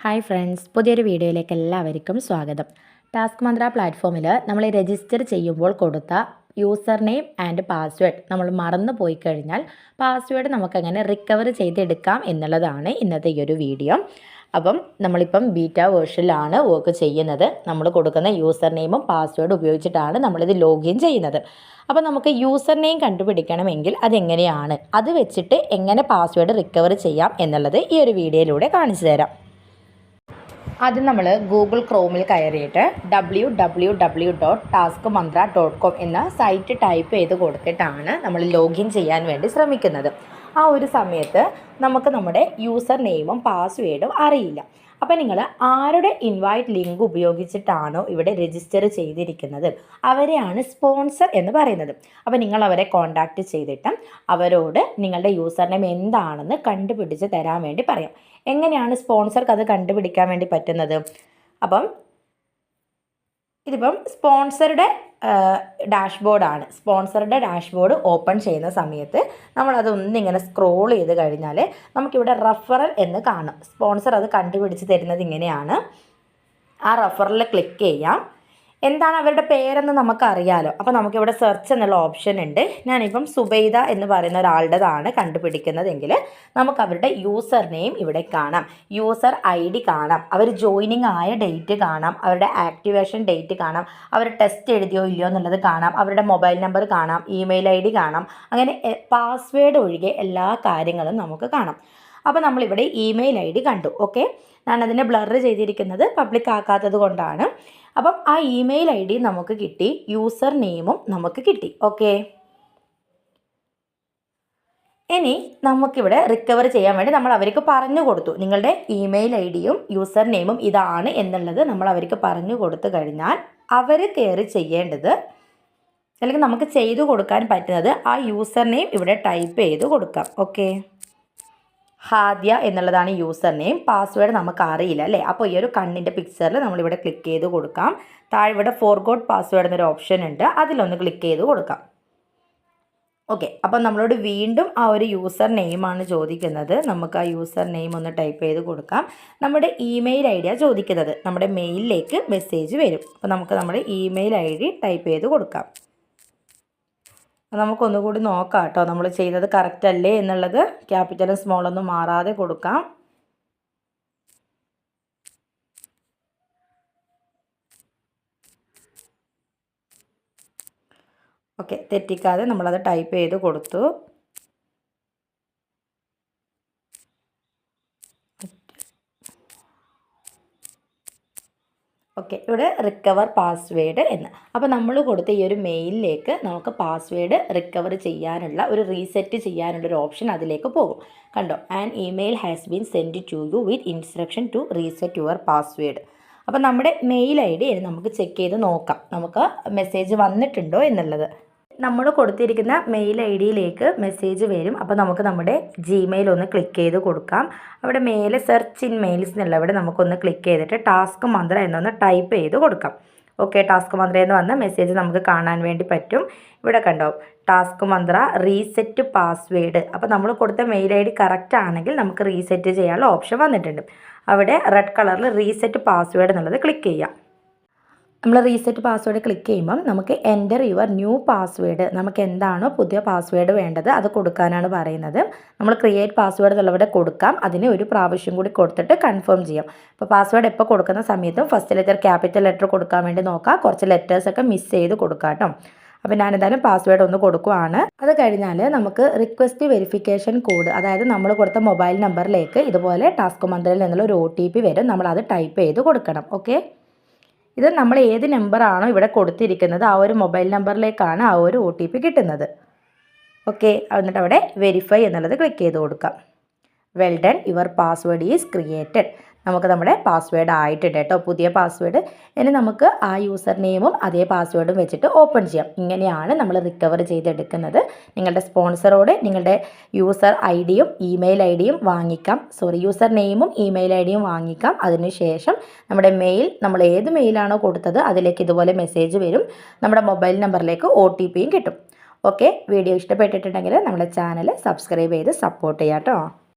Hi friends പുതിയൊരു വീഡിയോയിലേക്ക് എല്ലാവർക്കും സ്വാഗതം. ടാസ്ക് മന്ത്ര പ്ലാറ്റ്ഫോമിൽ നമ്മൾ രജിസ്റ്റർ ചെയ്യുമ്പോൾ കൊടുത്ത യൂസർ നെയിം ആൻഡ് പാസ്വേഡ് നമ്മൾ മറന്നു പോയി കഴിഞ്ഞാൽ പാസ്വേഡ് നമുക്കങ്ങനെ റിക്കവർ ചെയ്തെടുക്കാം എന്നുള്ളതാണ് ഇന്നത്തെ ഈ ഒരു വീഡിയോ. അപ്പം നമ്മളിപ്പം ബീറ്റ വേർഷനിലാണ് വർക്ക് ചെയ്യുന്നത്. നമ്മൾ കൊടുക്കുന്ന യൂസർ നെയിമും പാസ്വേഡ് ഉപയോഗിച്ചിട്ടാണ് നമ്മളിത് ലോഗിൻ ചെയ്യുന്നത്. അപ്പോൾ നമുക്ക് യൂസർ നെയിം കണ്ടുപിടിക്കണമെങ്കിൽ അതെങ്ങനെയാണ്? അത് വെച്ചിട്ട് എങ്ങനെ പാസ്വേഡ് റിക്കവർ ചെയ്യാം എന്നുള്ളത് ഈ ഒരു വീഡിയോയിലൂടെ കാണിച്ചു തരാം. ആദ്യം നമ്മൾ ഗൂഗിൾ ക്രോമിൽ കയറിയിട്ട് W W W dot task mantra dot com എന്ന സൈറ്റ് ടൈപ്പ് ചെയ്ത് കൊടുത്തിട്ടാണ് നമ്മൾ ലോഗിൻ ചെയ്യാൻ വേണ്ടി ശ്രമിക്കുന്നത്. ആ ഒരു സമയത്ത് നമുക്ക് നമ്മുടെ യൂസർ നെയിമും പാസ്വേഡും അറിയില്ല. അപ്പോൾ നിങ്ങൾ ആരുടെ ഇൻവൈറ്റ് ലിങ്ക് ഉപയോഗിച്ചിട്ടാണോ ഇവിടെ രജിസ്റ്റർ ചെയ്തിരിക്കുന്നത്? അവരെയാണ് സ്പോൺസർ എന്ന് പറയുന്നത്. അപ്പോൾ നിങ്ങൾ അവരെ കോൺടാക്റ്റ് ചെയ്തിട്ട് അവരോട് നിങ്ങളുടെ യൂസർ നെയിം എന്താണെന്ന് കണ്ടുപിടിച്ച് തരാൻ വേണ്ടി പറയാം. എങ്ങനെയാണ് സ്പോൺസർക്ക് അത് കണ്ടുപിടിക്കാൻ വേണ്ടി പറ്റുന്നത്? അപ്പം ഇതിപ്പം സ്പോൺസറുടെ ഡാഷ്ബോർഡാണ്. സ്പോൺസറുടെ ഡാഷ്ബോർഡ് ഓപ്പൺ ചെയ്യുന്ന സമയത്ത് നമ്മളത് ഒന്നിങ്ങനെ സ്ക്രോൾ ചെയ്ത് കഴിഞ്ഞാൽ നമുക്കിവിടെ റഫറൽ എന്ന് കാണും. സ്പോൺസർ അത് കണ്ടുപിടിച്ച് തരുന്നത് ഇങ്ങനെയാണ്. ആ റഫറൽ ക്ലിക്ക് ചെയ്യാം. എന്താണ് അവരുടെ പേരെന്ന് നമുക്കറിയാലോ. അപ്പോൾ നമുക്കിവിടെ സെർച്ച് എന്നുള്ള ഓപ്ഷൻ ഉണ്ട്. ഞാനിപ്പം സുബൈദ എന്ന് പറയുന്ന ഒരാളുടേതാണ് കണ്ടുപിടിക്കുന്നതെങ്കിൽ നമുക്ക് അവരുടെ യൂസർ നെയിം ഇവിടെ കാണാം. യൂസർ ഐ ഡി കാണാം. അവർ ജോയിനിങ് ആയ ഡേറ്റ് കാണാം. അവരുടെ ആക്ടിവേഷൻ ഡേറ്റ് കാണാം. അവർ ടെസ്റ്റ് എഴുതിയോ ഇല്ലയോ എന്നുള്ളത് കാണാം. അവരുടെ മൊബൈൽ നമ്പർ കാണാം. ഇമെയിൽ ഐ ഡി കാണാം. അങ്ങനെ പാസ്വേഡ് ഒഴികെ എല്ലാ കാര്യങ്ങളും നമുക്ക് കാണാം. അപ്പോൾ നമ്മളിവിടെ ഇമെയിൽ ഐ ഡി കണ്ടു. ഓക്കെ ഞാനതിനെ ബ്ലർ ചെയ്തിരിക്കുന്നത് പബ്ലിക് ആക്കാത്തത് കൊണ്ടാണ്. അപ്പം ആ ഇമെയിൽ ഐ ഡി നമുക്ക് കിട്ടി യൂസർ നെയിമും നമുക്ക് കിട്ടി ഓക്കെ ഇനി നമുക്കിവിടെ റിക്കവർ ചെയ്യാൻ വേണ്ടി നമ്മൾ അവർക്ക് പറഞ്ഞു കൊടുത്തു. നിങ്ങളുടെ ഇമെയിൽ ഐ ഡിയും യൂസർ നെയിമും ഇതാണ് എന്നുള്ളത് നമ്മൾ അവർക്ക് പറഞ്ഞു കൊടുത്തു കഴിഞ്ഞാൽ അവർ കയറി ചെയ്യേണ്ടത് അല്ലെങ്കിൽ നമുക്ക് ചെയ്തു കൊടുക്കാൻ പറ്റുന്നത് ആ യൂസർ നെയിം ഇവിടെ ടൈപ്പ് ചെയ്ത് കൊടുക്കാം ഓക്കെ ഹാദ്യ എന്നുള്ളതാണ് യൂസർ നെയിം പാസ്വേഡ് നമുക്ക് അറിയില്ല അല്ലേ? അപ്പോൾ ഈ ഒരു കണ്ണിന്റെ പിക്ചറിൽ നമ്മളിവിടെ ക്ലിക്ക് ചെയ്ത് കൊടുക്കാം. താഴെ ഇവിടെ ഫോർഗോട്ട് പാസ്വേഡ് എന്നൊരു ഓപ്ഷൻ ഉണ്ട്. അതിലൊന്ന് ക്ലിക്ക് ചെയ്ത് കൊടുക്കാം. ഓക്കെ അപ്പം നമ്മളോട് വീണ്ടും ആ ഒരു യൂസർ നെയിമാണ് ചോദിക്കുന്നത്. നമുക്ക് ആ യൂസർ നെയിം ഒന്ന് ടൈപ്പ് ചെയ്ത് കൊടുക്കാം. നമ്മുടെ ഇമെയിൽ ഐ ഡിയാണ് ചോദിക്കുന്നത്. നമ്മുടെ മെയിലിലേക്ക് മെസ്സേജ് വരും. അപ്പോൾ നമുക്ക് നമ്മുടെ ഇമെയിൽ ഐ ഡി ടൈപ്പ് ചെയ്ത് കൊടുക്കാം. നമുക്കൊന്നുകൂടി നോക്കാം കേട്ടോ നമ്മൾ ചെയ്തത് കറക്റ്റ് അല്ലേ എന്നുള്ളത്. ക്യാപിറ്റലും സ്മോളൊന്നും മാറാതെ കൊടുക്കാം. ഓക്കെ തെറ്റിക്കാതെ നമ്മളത് ടൈപ്പ് ചെയ്ത് കൊടുത്തു. ഓക്കെ ഇവിടെ റിക്കവർ പാസ്വേഡ് എന്ന്. അപ്പോൾ നമ്മൾ കൊടുത്ത ഈ ഒരു മെയിലിലേക്ക് നമുക്ക് പാസ്വേഡ് റിക്കവർ ചെയ്യാനുള്ള ഒരു റീസെറ്റ് ചെയ്യാനുള്ള ഒരു ഓപ്ഷൻ അതിലേക്ക് പോകും. കണ്ടോ? And email has been send to you with instruction to reset your password അപ്പോൾ നമ്മുടെ മെയിൽ ഐ ഡി നമുക്ക് ചെക്ക് ചെയ്ത് നോക്കാം. നമുക്ക് മെസ്സേജ് വന്നിട്ടുണ്ടോ എന്നുള്ളത്. നമ്മൾ കൊടുത്തിരിക്കുന്ന മെയിൽ ഐ ഡിയിലേക്ക് മെസ്സേജ് വരും. അപ്പോൾ നമുക്ക് നമ്മുടെ ജിമെയിൽ ഒന്ന് ക്ലിക്ക് ചെയ്ത് കൊടുക്കാം. അവിടെ മേലെ സെർച്ച് ഇൻ മെയിൽസ് എന്നുള്ള അവിടെ നമുക്കൊന്ന് ക്ലിക്ക് ചെയ്തിട്ട് ടാസ്ക് മന്ത്ര എന്നൊന്ന് ടൈപ്പ് ചെയ്ത് കൊടുക്കാം. ഓക്കെ ടാസ്ക് മന്ത്ര എന്ന് വന്ന മെസ്സേജ് നമുക്ക് കാണാൻ വേണ്ടി പറ്റും. ഇവിടെ കണ്ടോ ടാസ്ക് മന്ത്ര റീസെറ്റ് പാസ്വേഡ് അപ്പോൾ നമ്മൾ കൊടുത്ത മെയിൽ ഐ ഡി കറക്റ്റ് ആണെങ്കിൽ നമുക്ക് റീസെറ്റ് ചെയ്യാനുള്ള ഓപ്ഷൻ വന്നിട്ടുണ്ട്. അവിടെ റെഡ് കളറിൽ റീസെറ്റ് പാസ്വേഡ് എന്നുള്ളത് ക്ലിക്ക് ചെയ്യാം. നമ്മൾ റീസെറ്റ് പാസ്വേഡ് ക്ലിക്ക് ചെയ്യുമ്പം നമുക്ക് എന്റർ യുവർ ന്യൂ പാസ്വേഡ് നമുക്ക് എന്താണോ പുതിയ പാസ്വേഡ് വേണ്ടത് അത് കൊടുക്കാനാണ് പറയുന്നത്. നമ്മൾ ക്രിയേറ്റ് പാസ്വേഡ് എന്നുള്ളവിടെ കൊടുക്കാം. അതിന് ഒരു പ്രാവശ്യം കൂടി കൊടുത്തിട്ട് കൺഫേം ചെയ്യാം. അപ്പോൾ പാസ്വേഡ് എപ്പോൾ കൊടുക്കുന്ന സമയത്തും ഫസ്റ്റ് ലെറ്റർ ക്യാപിറ്റൽ ലെറ്റർ കൊടുക്കാൻ വേണ്ടി നോക്കാം. കുറച്ച് ലെറ്റേഴ്സൊക്കെ മിസ് ചെയ്ത് കൊടുക്കാം അപ്പോൾ ഞാനെന്തായാലും പാസ്വേഡ് ഒന്ന് കൊടുക്കുവാണ്. അത് കഴിഞ്ഞാൽ നമുക്ക് റിക്വസ്റ്റ് വെരിഫിക്കേഷൻ കോഡ് അതായത് നമ്മൾ കൊടുത്ത മൊബൈൽ നമ്പറിലേക്ക് ഇതുപോലെ ടാസ്ക് മന്ത്രയിൽ നിന്നുള്ള ഒരു ഒ വരും. നമ്മൾ അത് ടൈപ്പ് ചെയ്ത് കൊടുക്കണം. ഓക്കെ ഇത് നമ്മൾ ഏത് നമ്പറാണോ ഇവിടെ കൊടുത്തിരിക്കുന്നത് ആ ഒരു മൊബൈൽ നമ്പറിലേക്കാണ് ആ ഒരു ഒ കിട്ടുന്നത്. ഓക്കെ എന്നിട്ട് അവിടെ വെരിഫൈ എന്നുള്ളത് ക്ലിക്ക് ചെയ്ത് കൊടുക്കാം. Well done your password is created നമുക്ക് നമ്മുടെ പാസ്വേഡ് ആയിട്ടുണ്ട് കേട്ടോ. പുതിയ പാസ്വേഡ് ഇനി നമുക്ക് ആ യൂസർ നെയിമും അതേ പാസ്വേഡും വെച്ചിട്ട് ഓപ്പൺ ചെയ്യാം. ഇങ്ങനെയാണ് നമ്മൾ റിക്കവർ ചെയ്തെടുക്കുന്നത്. നിങ്ങളുടെ സ്പോൺസറോട് നിങ്ങളുടെ യൂസർ ഐ ഡിയും ഇമെയിൽ ഐ ഡിയും വാങ്ങിക്കാം. സോറി യൂസർ നെയിമും ഇമെയിൽ ഐ ഡിയും വാങ്ങിക്കാം. അതിനുശേഷം നമ്മുടെ മെയിൽ നമ്മൾ ഏത് മെയിലാണോ കൊടുത്തത് അതിലേക്ക് ഇതുപോലെ മെസ്സേജ് വരും. നമ്മുടെ മൊബൈൽ നമ്പറിലേക്ക് ഒ ടി പിയും കിട്ടും. ഓക്കെ വീഡിയോ ഇഷ്ടപ്പെട്ടിട്ടുണ്ടെങ്കിൽ നമ്മുടെ ചാനൽ സബ്സ്ക്രൈബ് ചെയ്ത് സപ്പോർട്ട് ചെയ്യാം കേട്ടോ.